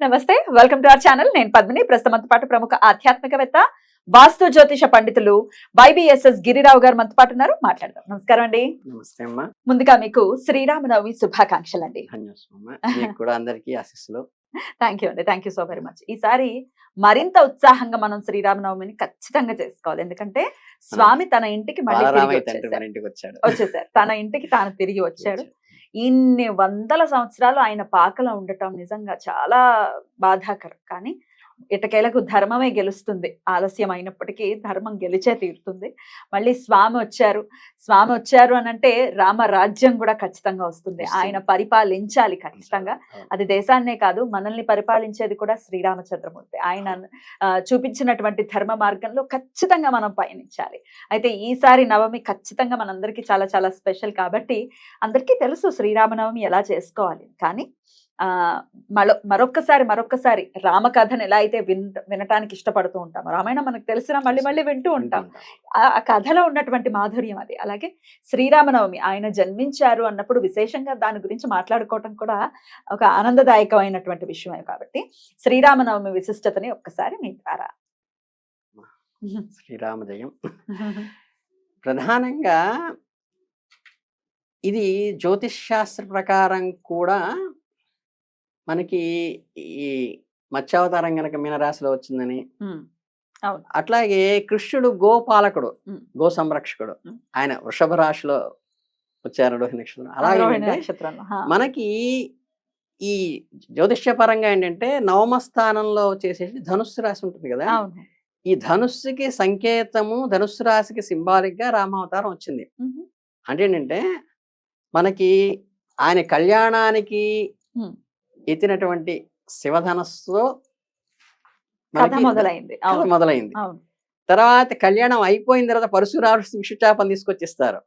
నమస్తే welcome to our channel. నేను పద్మిని. ప్రస్తుతం పాటు ప్రముఖ ఆధ్యాత్మికవేత్త వాస్తు జ్యోతిష పండితులు వైబిఎస్ఎస్ గిరిరావు గారు మనతో పాటు ఉన్నారు. మాట్లాడదాం. నమస్కారం అండి. నమస్తే అమ్మా. ముందుగా మీకు శ్రీరామనవమి శుభాకాంక్షలు అండి. ధన్యవాదం మీకు కూడా అందరికీ ఆశీస్సులు. థ్యాంక్ యూ అండి. Thank you so very much. ఈసారి మరింత ఉత్సాహంగా మనం శ్రీరామనవమిని ఖచ్చితంగా చేసుకోవాలి. ఎందుకంటే స్వామి తన ఇంటికి మళ్ళీ వచ్చేసారు. తన ఇంటికి తాను తిరిగి వచ్చాడు. ఇన్ని వందల సంవత్సరాలు ఆయన పాకలో ఉండటం నిజంగా చాలా బాధాకరం. కానీ ఇటకేలకు ధర్మమే గెలుస్తుంది. ఆలస్యం అయినప్పటికీ ధర్మం గెలిచే తీరుతుంది. మళ్ళీ స్వామి వచ్చారు. స్వామి వచ్చారు అని అంటే రామ రాజ్యం కూడా ఖచ్చితంగా వస్తుంది. ఆయన పరిపాలించాలి ఖచ్చితంగా. అది దేశాన్నే కాదు మనల్ని పరిపాలించేది కూడా శ్రీరామచంద్రమూర్తి. ఆయన చూపించినటువంటి ధర్మ మార్గంలో ఖచ్చితంగా మనం పయనించాలి. అయితే ఈసారి నవమి ఖచ్చితంగా మనందరికీ చాలా చాలా స్పెషల్ కాబట్టి అందరికీ తెలుసు శ్రీరామనవమి ఎలా చేసుకోవాలి. కానీ మరో మరొక్కసారి మరొక్కసారి రామకథను ఎలా అయితే విన్ వినటానికి ఇష్టపడుతూ ఉంటామో రామాయణం మనకు తెలిసినా మళ్ళీ మళ్ళీ వింటూ ఉంటాం. ఆ కథలో ఉన్నటువంటి మాధుర్యం అది. అలాగే శ్రీరామనవమి ఆయన జన్మించారు అన్నప్పుడు విశేషంగా దాని గురించి మాట్లాడుకోవటం కూడా ఒక ఆనందదాయకమైనటువంటి విషయమే కాబట్టి శ్రీరామనవమి విశిష్టతని ఒక్కసారి మీ ద్వారా. శ్రీరామ జయం ప్రధానంగా ఇది జ్యోతిష్ శాస్త్ర ప్రకారం కూడా మనకి ఈ మత్స్యావతారం గనక మీనరాశిలో వచ్చిందని అట్లాగే కృష్ణుడు గోపాలకుడు. గో సంరక్షకుడు. ఆయన వృషభ రాశిలో వచ్చారు రోహిణి నక్షత్రం అలాగే. మనకి ఈ జ్యోతిష్య పరంగా ఏంటంటే నవమ స్థానంలో వచ్చేసేసి ధనుస్సు రాశి ఉంటుంది కదా ఈ ధనుస్సుకి సంకేతము ధనుస్సు రాశికి సింబాలిక్గా రామావతారం వచ్చింది. అంటే ఏంటంటే మనకి ఆయన కళ్యాణానికి. ఎత్తినటువంటి శివధనస్సుతో మొదలైంది. మొదలైంది. తర్వాత కళ్యాణం అయిపోయిన తర్వాత పరశురాడు విష్ణుచాపం తీసుకొచ్చిస్తారు.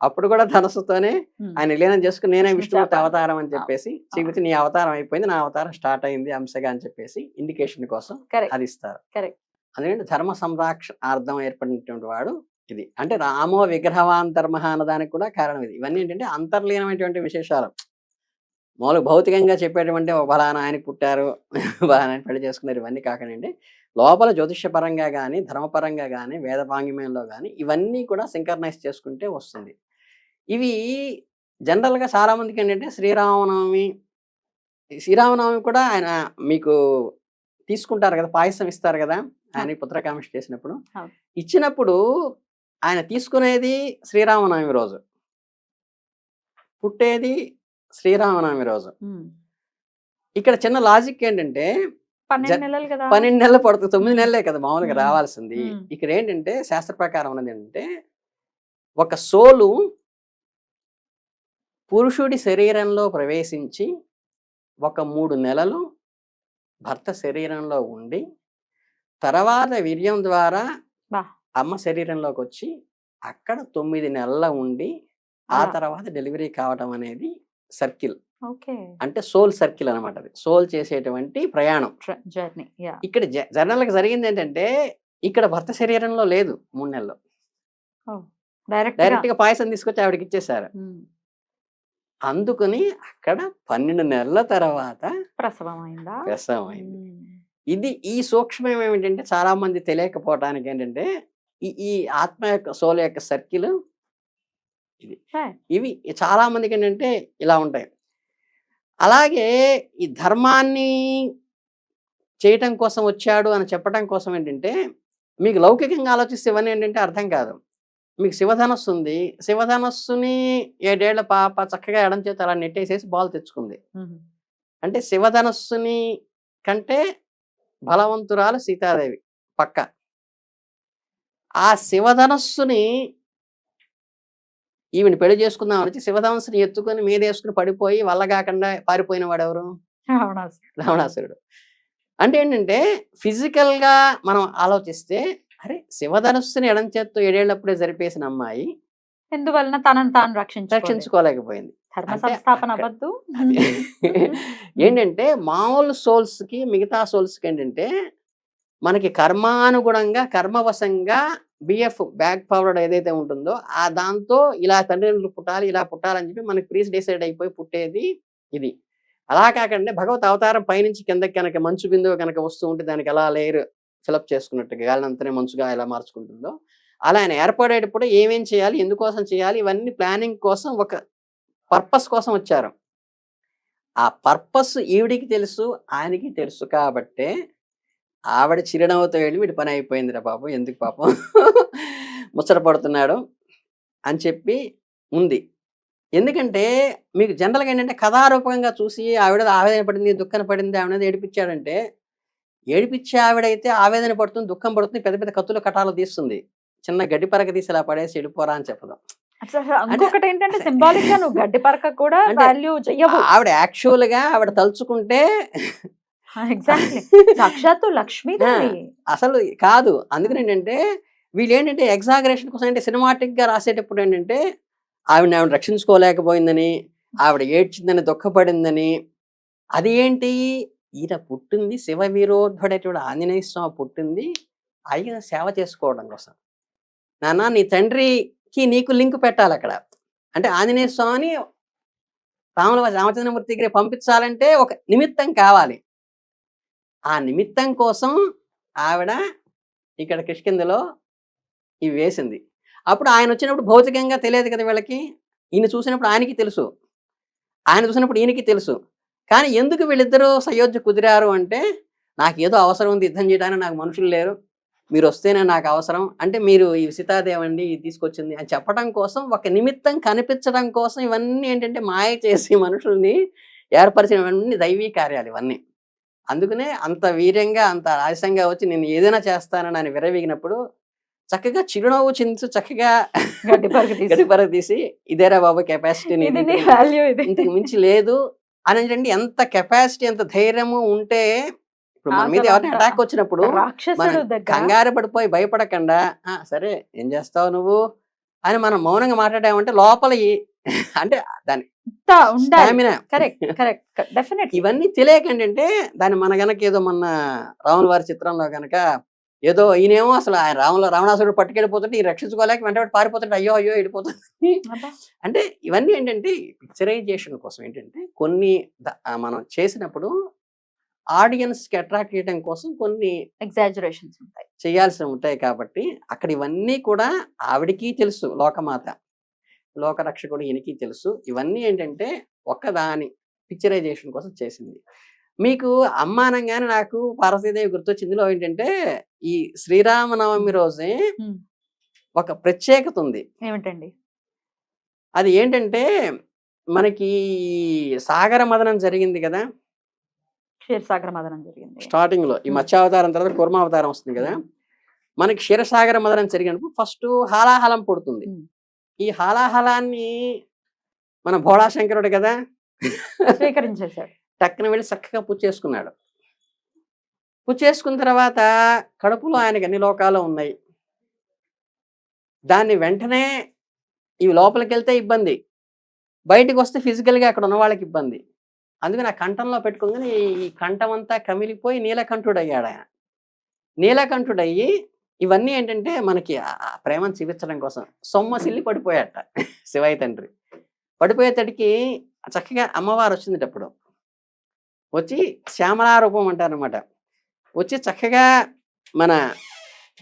అప్పుడు కూడా ధనస్సుతోనే. ఆయన విలీనం చేసుకుని నేనే విష్ణుమూర్తి. అవతారం అని చెప్పేసి చెబితే నీ అవతారం అయిపోయింది నా అవతారం స్టార్ట్ అయింది అంశగా అని చెప్పేసి ఇండికేషన్ కోసం. అది ఇస్తారు. అందుకంటే ధర్మ సంరక్షణార్థం ఏర్పడినటువంటి వాడు ఇది. అంటే రామో విగ్రహవాంతర్మ అన్నదానికి కూడా కారణం ఇది. ఇవన్నీ ఏంటంటే అంతర్లీనమైనటువంటి విశేషాలు. మామూలు భౌతికంగా చెప్పేటువంటి ఒక బలానా ఆయన పుట్టారు ఆయన పెళ్ళి చేసుకున్నారు ఇవన్నీ కాకుండా లోపల జ్యోతిష్య పరంగా కానీ ధర్మపరంగా కానీ వేద పాంగిమయంలో కానీ ఇవన్నీ కూడా సింకర్నైజ్ చేసుకుంటే వస్తుంది. ఇవి జనరల్గా చాలా మందికి ఏంటంటే శ్రీరామనవమి శ్రీరామనవమి కూడా ఆయన మీకు తీసుకుంటారు కదా పాయసం ఇస్తారు కదా ఆయన పుత్రకామేష్ చేసినప్పుడు. ఇచ్చినప్పుడు ఆయన తీసుకునేది శ్రీరామనవమి రోజు. పుట్టేది శ్రీరామనవమి రోజు. ఇక్కడ చిన్న లాజిక్ ఏంటంటే పన్నెండు నెలలు కదా పన్నెండు నెలలు పడుతుంది తొమ్మిది నెలలే కదా మామూలుగా మ్మ్. రావాల్సింది. ఇక్కడ ఏంటంటే శాస్త్ర ప్రకారం ఉన్నది ఏంటంటే ఒక సోలు పురుషుడి శరీరంలో ప్రవేశించి ఒక మూడు నెలలు భర్త శరీరంలో ఉండి తర్వాత వీర్యం ద్వారా. అమ్మ శరీరంలోకి వచ్చి అక్కడ తొమ్మిది నెలల ఉండి ఆ. తర్వాత డెలివరీ కావటం అనేది సర్కిల్. అంటే సోల్ సర్కిల్ అనమాట అది. సోల్ చేసేటువంటి ప్రయాణం. జర్నీ. ఇక్కడ జ- జనరల్గా జరిగింది ఏంటంటే ఇక్కడ భర్త శరీరంలో లేదు మూడు నెలలు డైరెక్ట్గా పాయసం తీసుకొచ్చి ఆవిడకి ఇచ్చేసారు. అందుకని అక్కడ పన్నెండు నెలల తర్వాత ప్రసవం అయిందా ప్రసవం అయింది ఉమ్. ఇది ఈ సూక్ష్మం ఏమిటంటే చాలా మంది తెలియకపోవటానికి ఏంటంటే ఈ ఈ ఆత్మ యొక్క సోల్ యొక్క సర్కిల్ ఇది. ఇవి చాలా మందికి ఏంటంటే ఇలా ఉంటాయి. అలాగే ఈ ధర్మాన్ని చేయటం కోసం వచ్చాడు అని చెప్పడం కోసం ఏంటంటే మీకు లౌకికంగా ఆలోచిస్తే ఇవన్నీ ఏంటంటే అర్థం కాదు. మీకు శివధనస్సు ఉంది. శివధనస్సుని ఏడేళ్ళ పాప చక్కగా ఎడం చేత అలా నెట్టేసేసి బాల్ తెచ్చుకుంది. అంటే శివధనస్సుని కంటే బలవంతురాలు సీతాదేవి పక్క. ఆ శివధనస్సుని ఈవిని పెళ్ళి చేసుకుందాం వచ్చి శివధనస్సుని ఎత్తుకొని మీదేసుకుని పడిపోయి వల్ల కాకుండా పారిపోయిన వాడెవరు? రావణాసు- రావణాసురుడు. అంటే ఏంటంటే physical గా మనం ఆలోచిస్తే అరే శివధనస్సుని ఎడం చేత్తో ఏడేళ్ళప్పుడే జరిపేసిన అమ్మాయి ఎందువలన తనను తాను రక్షించు రక్షించుకోలేకపోయింది. ధర్మ సంస్థాపన అవ్వద్దు. ఏంటంటే మామూలు సోల్స్కి మిగతా సోల్స్కి ఏంటంటే మనకి కర్మానుగుణంగా కర్మవశంగా బిఎఫ్ బ్యాక్ ఫార్వర్డ్ ఏదైతే ఉంటుందో ఆ దాంతో ఇలా తండ్రిలు పుట్టాలి ఇలా పుట్టాలని చెప్పి మనకి ప్రీస్ డిసైడ్ అయిపోయి పుట్టేది ఇది. అలా కాకుండా భగవత్ అవతారం పైనుంచి కిందకి కనుక మంచు బిందువు కనుక వస్తూ ఉంటే దానికి ఎలా లేయర్ ఫిలప్ చేసుకున్నట్టుగా గాలినంతనే మంచుగా ఎలా మార్చుకుంటుందో అలా ఆయన ఏర్పడేటప్పుడు ఏమేం చేయాలి ఎందుకోసం చేయాలి ఇవన్నీ ప్లానింగ్ కోసం ఒక పర్పస్ కోసం వచ్చారు. ఆ పర్పస్ ఈవిడికి తెలుసు ఆయనకి తెలుసు కాబట్టే ఆవిడ చిరునవ్వుతో వెళ్ళి వీడి పని అయిపోయిందిరా బాబు ఎందుకు పాపం? ముచ్చట పడుతున్నాడు అని చెప్పి ఉంది. ఎందుకంటే మీకు జనరల్గా ఏంటంటే కథారూపకంగా చూసి ఆవిడ ఆవేదన పడింది దుఃఖం పడింది ఆవిడ ఏడిపించాడంటే ఏడిపించే ఆవిడైతే ఆవేదన పడుతుంది దుఃఖం పడుతుంది పెద్ద పెద్ద కత్తులు కటాలు తీస్తుంది. చిన్న గడ్డి పరక తీసి ఇలా పడేసి వెళ్ళిపోరా అని చెప్పదు. ఇంకొకటి ఏంటంటే సింబాలిక్గా నువ్వు గడ్డి పరక కూడా వాల్యూ చెయ్యవు. ఆవిడ యాక్చువల్గా ఆవిడ తలుచుకుంటే ఎగ్జాక్ట్లీ సాక్షాత్తు లక్ష్మీదేవి. అసలు కాదు. అందుకని ఏంటంటే వీళ్ళు ఏంటంటే ఎగ్జాగరేషన్ కోసం అంటే సినిమాటిక్గా రాసేటప్పుడు ఏంటంటే ఆవిడ ఆవిడ రక్షించుకోలేకపోయిందని ఆవిడ ఏడ్చిందని దుఃఖపడిందని. అది ఏంటి? ఈయన పుట్టింది శివ వీరోధుడైనటువంటి ఆంజనేయ స్వామి పుట్టింది. ఆయన సేవ చేసుకోవడం కోసం. నాన్న నీ తండ్రికి నీకు లింక్ పెట్టాలి అక్కడ. అంటే ఆంజనేయ స్వామిని రాముల రామచంద్రమూర్తి దగ్గర పంపించాలంటే ఒక నిమిత్తం కావాలి. ఆ నిమిత్తం కోసం ఆవిడ ఇక్కడ కిష్కిందలో ఇవి వేసింది. అప్పుడు ఆయన వచ్చినప్పుడు భౌతికంగా తెలియదు కదా వీళ్ళకి. ఈయన చూసినప్పుడు ఆయనకి తెలుసు. ఆయన చూసినప్పుడు ఈయనకి తెలుసు. కానీ ఎందుకు వీళ్ళిద్దరూ సయోధ్య కుదిరారు అంటే నాకు ఏదో అవసరం ఉంది యుద్ధం చేయడానికి నాకు మనుషులు లేరు. మీరు వస్తేనే నాకు అవసరం. అంటే మీరు ఈ సీతాదేవండి ఇది తీసుకొచ్చింది అని చెప్పడం కోసం ఒక నిమిత్తం కనిపించడం కోసం ఇవన్నీ ఏంటంటే మాయ చేసి మనుషుల్ని ఏర్పరిచినవన్నీ దైవీ కార్యాలు ఇవన్నీ. అందుకనే అంత వీర్యంగా అంత ఆశంగా వచ్చి నేను ఏదైనా చేస్తానని ఆయన విరవీగినప్పుడు చక్కగా చిరునవ్వు చించు చక్కగా గడ్డి పరక తీసి. గడ్డి పరక తీసి ఇదేరా బాబు కెపాసిటీ ఇంతకు మించి లేదు అని అంటే ఎంత కెపాసిటీ ఎంత ధైర్యము ఉంటే ఇప్పుడు మన మీద ఎవరైనా అటాక్ వచ్చినప్పుడు కంగారు పడిపోయి భయపడకుండా "ఆ, సరే ఏం చేస్తావు నువ్వు? అని మనం మౌనంగా మాట్లాడామంటే లోపల అంటే దాని ఇవన్నీ తెలియక ఏంటంటే దాన్ని మన గనక ఏదో మన రావణ వారి చిత్రంలో గనక ఏదో ఈయనేమో అసలు ఆయన రావణ రావణాసురుడు పట్టుకెళ్ళిపోతుంటే ఈ రక్షించుకోలేక వెంటబడి పారిపోతుంటే అయ్యో అయ్యో వెళ్ళిపోతుంది అంటే ఇవన్నీ ఏంటంటే పిక్చరైజేషన్ కోసం ఏంటంటే కొన్ని మనం చేసినప్పుడు ఆడియన్స్కి అట్రాక్ట్ చేయడం కోసం కొన్ని ఎగ్జాజురేషన్స్ ఉంటాయి. చేయాల్సి ఉంటాయి కాబట్టి అక్కడ ఇవన్నీ కూడా ఆవిడికి తెలుసు లోకమాత. లోకరక్షకుడు ఈయనకి తెలుసు. ఇవన్నీ ఏంటంటే ఒక్కదాని పిక్చరైజేషన్ కోసం చేసింది. మీకు అమ్మానంగానే నాకు పార్వతీదేవి గుర్తొచ్చింది ఇందులో ఏంటంటే ఈ శ్రీరామనవమి రోజే. ఒక ప్రత్యేకత ఉంది. ఏమిటండి? అది ఏంటంటే మనకి సాగర మదనం జరిగింది కదా? క్షీరసాగర మదనం జరిగింది. స్టార్టింగ్లో ఈ. మత్స్యావతారం తర్వాత కుర్మావతారం వస్తుంది కదా? మనకి క్షీరసాగర మదనం జరిగినప్పుడు ఫస్ట్ హాలాహలం పుడుతుంది. ఈ హాలాహలాన్ని మన భోళాశంకరుడు కదా స్వీకరించేశాడు. టక్కున వెళ్ళి చక్కగా పూజ చేసుకున్నాడు. పూజ చేసుకున్న తర్వాత కడుపులో ఆయనకి అన్ని లోకాలు ఉన్నాయి. దాన్ని వెంటనే ఇవి లోపలికి వెళ్తే ఇబ్బంది. బయటికి వస్తే physical గా అక్కడ ఉన్న వాళ్ళకి ఇబ్బంది. అందుకని ఆ కంఠంలో పెట్టుకోగానే ఈ- ఈ కంఠం అంతా కమిలిపోయి నీలకంఠుడు అయ్యాడు ఆయన నీలకంఠుడయ్యి ఇవన్నీ ఏంటంటే మనకి ప్రేమను చూపించడం కోసం. సొమ్మసిల్లి పడిపోయాట శివయ్య తండ్రి. పడిపోయేటడికి చక్కగా అమ్మవారు వచ్చింది అప్పుడు. వచ్చి శ్యామలా రూపం అంటారనమాట వచ్చి చక్కగా మన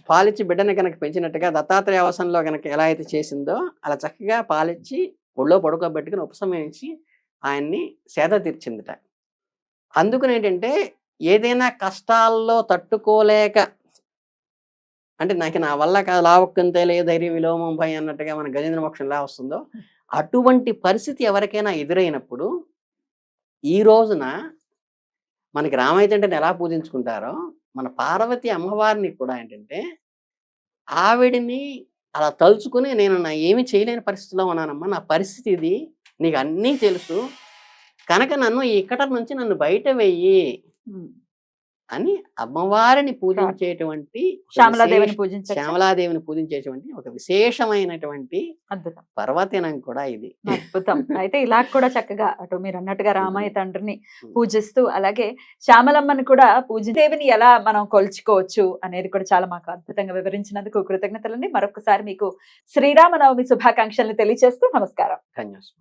పాలిచ్చి బిడ్డని కనుక పెంచినట్టుగా దత్తాత్రేయ అవసరంలో కనుక ఎలా అయితే చేసిందో అలా చక్కగా పాలిచ్చి ఒళ్ళో పడుకోబెట్టుకుని ఉపశమించి ఆయన్ని సేద తీర్చిందిట. అందుకని ఏంటంటే ఏదైనా కష్టాల్లో తట్టుకోలేక అంటే నాకు నా వల్ల కాదు లావక్కంతే లే ధైర్యం విలోమం భయం అన్నట్టుగా మన గజేంద్ర మోక్షం ఎలా వస్తుందో అటువంటి పరిస్థితి ఎవరికైనా ఎదురైనప్పుడు ఈ రోజున మనకి రామయ్య తండ్రిని ఎలా పూజించుకుంటారో మన పార్వతి అమ్మవారిని కూడా ఏంటంటే ఆవిడిని అలా తలుచుకుని నేను నా ఏమి చేయలేని పరిస్థితిలో ఉన్నానమ్మా నా పరిస్థితి ఇది నీకు అన్నీ తెలుసు కనుక నన్ను ఈ ఇక్కట నుంచి నన్ను బయట వెయ్యి. అని అమ్మవారిని పూజించేటువంటి శ్యామలాదేవిని పూజించే శ్యామలాదేవిని పూజించేటువంటి ఒక విశేషమైనటువంటి అద్భుతం. పర్వదినం కూడా ఇది. అద్భుతం. అయితే ఇలా కూడా చక్కగా అటు మీరు అన్నట్టుగా రామయ్య తండ్రిని. పూజిస్తూ అలాగే శ్యామలమ్మని కూడా పూజ దేవిని ఎలా మనం కొలుచుకోవచ్చు అనేది కూడా చాలా మాకు అద్భుతంగా వివరించినందుకు కృతజ్ఞతలండి. మరొకసారి మీకు శ్రీరామనవమి శుభాకాంక్షలను తెలియజేస్తూ నమస్కారం. ధన్యవాదాలు.